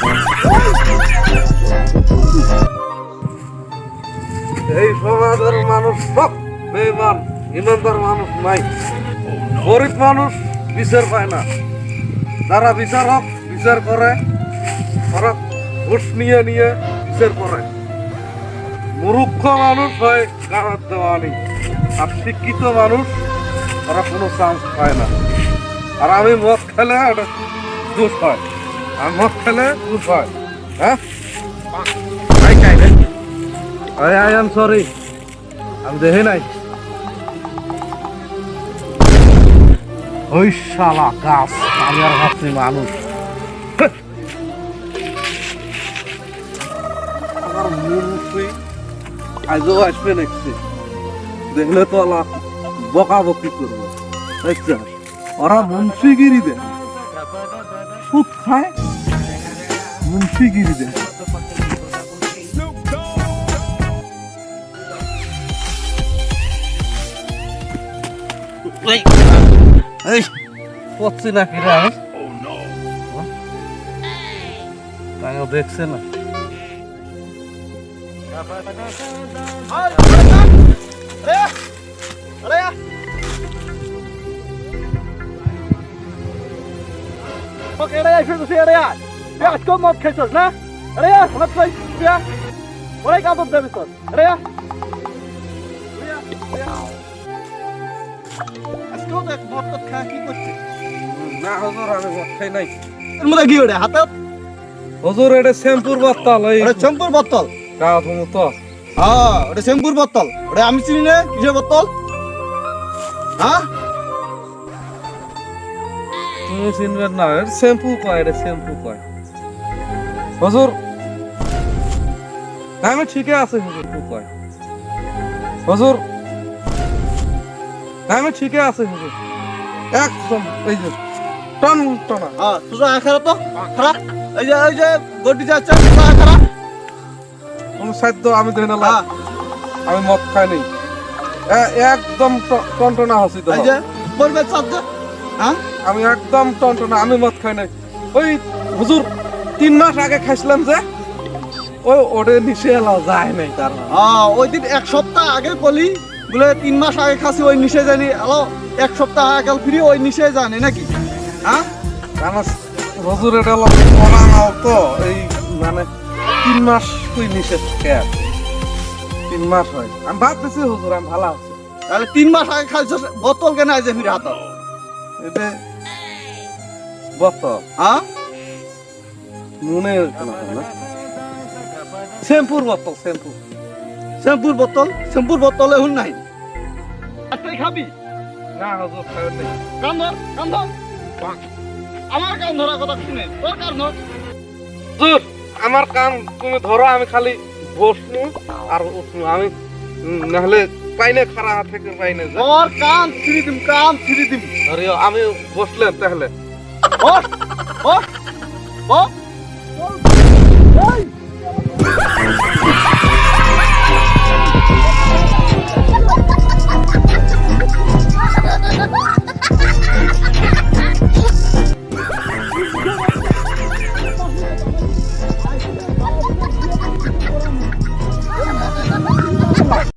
এই সমাজের মানুষ সব বেমান ইমানদার মানুষ নাই। গরিব মানুষ বিচার পায় না। যারা বিচারক বিচার করে। ওরা ঘুষ নিয়ে নিয়ে বিচার করে। মূর্খ মানুষ হয় কারার দেওয়ানি। আর শিক্ষিত মানুষ, ওরা কোনো চান্স পায় না। আর আমি মদ খেলে এটা দোষ হয়। মদ খেলে হয়। হ্যাঁ? আই এম সরি আমি দেখি নাই। ওই শালা গাছ আমি আর ভাবছি মানুষ। আজও আসবে দেখছি দেখলে তো আলা বকা বকি করব। দেখছি ওরা মুন্সিগিরি দেয়। সুদ খায়? মুন্সিগিরি এই এই পড়ছি না কি রে আমি তাইও দেখছে না jag försöker säga det jag? Vad säger du? Ja. Vad är det du bestämmer? Är det jag? আজকেও দেখ মদ খা কি করছে না হজুর আমি মদ খাই নাই এর মধ্যে কি ওটা হাতে হজুর এটা শ্যাম্পুর বাত্তাল এই ওটা শ্যাম্পুর বোতল গা ধুমু তো হ্যাঁ ওটা শ্যাম্পুর বোতল ওটা আমি চিনি না কিসের বোতল হ্যাঁ তুমি চিনবেন না এটা শ্যাম্পু কয় এটা শ্যাম্পু কয় হজুর। না, আমি ঠিকই আছে হুজুর কয়। হজুর। না, আমি ঠিকই আছে হুজুর। একদম এই যে টন টনা হ্যাঁ তুই তো। খারাপ এই যে এই যে গড্ডি যাচ্ছে কোনো সাধ্য আমি দেখে না হ্যাঁ আমি মদ খাই নাই। একদম ট- টনটনা হসি তো। এই যে বলবে চাচ্ছে হ্যাঁ? আমি একদম টনটনা আমি মদ খাই নাই। ওই হুজুর তিন মাস আগে খাইছিলাম যে ওই ওরে নিচে এলাও যায় নাই তার মানে। হ্যাঁ ওই দিন এক সপ্তাহ আগে কলি বলে তিন মাস আগে খাসি ওই নিশে জানি হ্যালো এক সপ্তাহ আগে ফ্রি ওই নিশে জানি নাকি? হ্যাঁ আমার হুজুর এটা হলো পড়া তো এই মানে তিন মাস তুই নিষেধ খেয়ে তিন মাস হয়। আমি দিছি হুজুর আমি ভালো আছি। তাহলে তিন মাস আগে খাইছ বোতল কেন আছে ফিরে হাত এতে বত হ্যাঁ মনে না শ্যাম্পুর বোতল শ্যাম্পু শ্যাম্পুর বোতল শ্যাম্পুর বোতল এখন নাই। তুই খাবি? না হুজুর খাবেন নাই। কান ধর কান ধর। আমার কান ধরা কথা শুনে তোর কান ধর। হুজুর আমার কান তুমি ধরো আমি খালি বসনু আর উঠনু। আমি নাহলে পাইনে খারা থেকে পাইনে তোর কান ছিঁড়ি দিম কান ছিঁড়ি দিম। আরে আমি বসলেন তাহলে। বস বস বস। এই